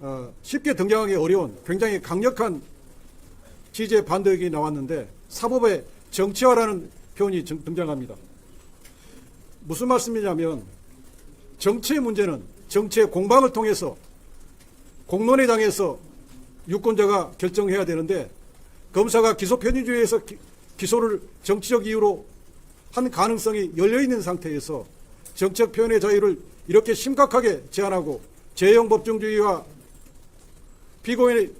어, 쉽게 등장하기 어려운 굉장히 강력한 취재 반대역이 나왔는데 사법의 정치화라는 표현이 정- 등장합니다. 무슨 말씀이냐면 정치의 문제는 정치의 공방을 통해서 공론의 장에서 유권자가 결정해야 되는데 검사가 기소 편의주의에서 기, 기소를 정치적 이유로 한 가능성이 열려 있는 상태에서 정책 표현의 자유를 이렇게 심각하게 제한하고 재형 법정주의와 피고인의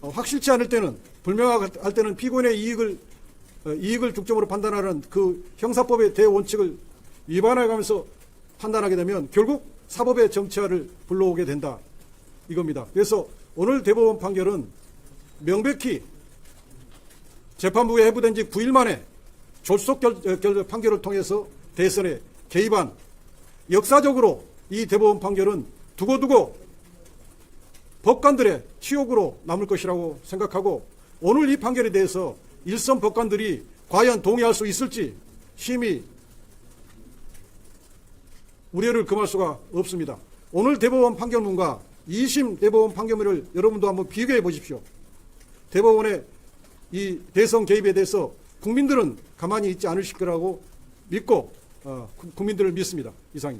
어, 확실치 않을 때는 불명확할 때는 피고인의 이익을 어, 이익을 중점으로 판단하는 그 형사법의 대원칙을 위반해가면서 판단하게 되면 결국 사법의 정치화를 불러오게 된다 이겁니다. 그래서 오늘 대법원 판결은 명백히 재판부에 해부된 지 9일 만에 졸속 결, 어, 결- 판결을 통해서 대선에 개입한 역사적으로 이 대법원 판결은 두고두고 법관들의 치욕으로 남을 것이라고 생각하고 오늘 이 판결에 대해서 일선 법관들이 과연 동의할 수 있을지 심히 우려를 금할 수가 없습니다. 오늘 대법원 판결문과 2심 대법원 판결문을 여러분도 한번 비교해 보십시오. 대법원의 이 대선 개입에 대해서 국민들은 가만히 있지 않으실 거라고 믿고 어, 국- 국민들을 믿습니다. 이상입니다.